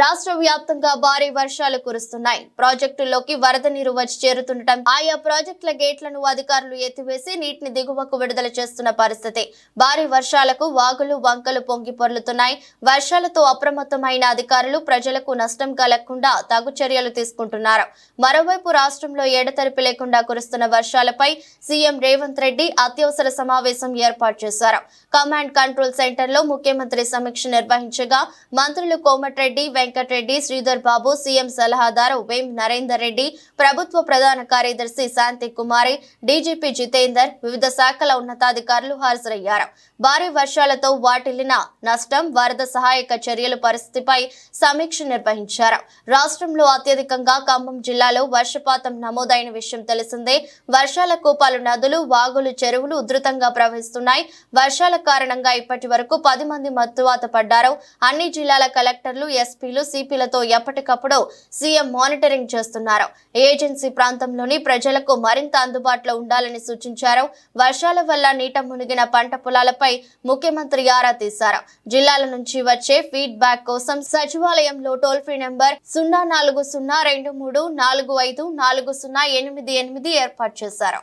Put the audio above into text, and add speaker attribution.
Speaker 1: రాష్ట్ర వ్యాప్తంగా భారీ వర్షాలు కురుస్తున్నాయి. ప్రాజెక్టుల్లోకి వరద నీరు వచ్చి చేరుతుండటం ఆయా ప్రాజెక్టుల గేట్లను అధికారులు ఎత్తివేసి నీటిని దిగువకు విడుదల చేస్తున్న పరిస్థితి. భారీ వర్షాలకు వాగులు వంకలు పొంగి పొర్లుతున్నాయి. వర్షాలతో అప్రమత్తమైన అధికారులు ప్రజలకు నష్టం కలగకుండా తగు చర్యలు తీసుకుంటున్నారు. మరోవైపు రాష్ట్రంలో ఎడతెరిపి లేకుండా కురుస్తున్న వర్షాలపై సీఎం రేవంత్ రెడ్డి అత్యవసర సమావేశం ఏర్పాటు చేశారు. కమాండ్ కంట్రోల్ సెంటర్లో ముఖ్యమంత్రి సమీక్ష నిర్వహించగా మంత్రులు కోమటిరెడ్డి వెంకటరెడ్డి శ్రీధర్ బాబు సీఎం సలహాదారు వేం నరేందర్ రెడ్డి ప్రభుత్వ ప్రధాన కార్యదర్శి శాంతి కుమారి డీజీపీ జితేందర్ వివిధ శాఖల ఉన్నతాధికారులు హాజరయ్యారు. భారీ వర్షాలతో వాటిల్లిన నష్టం వరద సహాయక చర్యల పరిస్థితిపై సమీక్ష నిర్వహించారు. రాష్ట్రంలో అత్యధికంగా ఖమ్మం జిల్లాలో వర్షపాతం నమోదైన విషయం తెలిసిందే. వర్షాల కూపాలు నదులు వాగులు చెరువులు ఉధృతంగా ప్రవహిస్తున్నాయి. వర్షాల కారణంగా ఇప్పటి వరకు పది మంది మత్తువాత పడ్డారు. అన్ని జిల్లాల కలెక్టర్లు అధికారులు సిపిలతో ఎప్పటికప్పుడు సీఎం మానిటరింగ్ చేస్తున్నారు. ఏజెన్సీ ప్రాంతంలోని ప్రజలకు మరింత అందుబాటులో ఉండాలని సూచించారు. వర్షాల వల్ల నీట మునిగిన పంట పొలాలపై ముఖ్యమంత్రి ఆరా తీశారు. జిల్లాల నుంచి వచ్చే ఫీడ్బ్యాక్ కోసం సచివాలయంలో టోల్ ఫ్రీ నెంబర్ సున్నా నాలుగు సున్నా రెండు మూడు నాలుగు ఐదు నాలుగు సున్నా ఎనిమిది ఎనిమిది ఏర్పాటు చేశారు.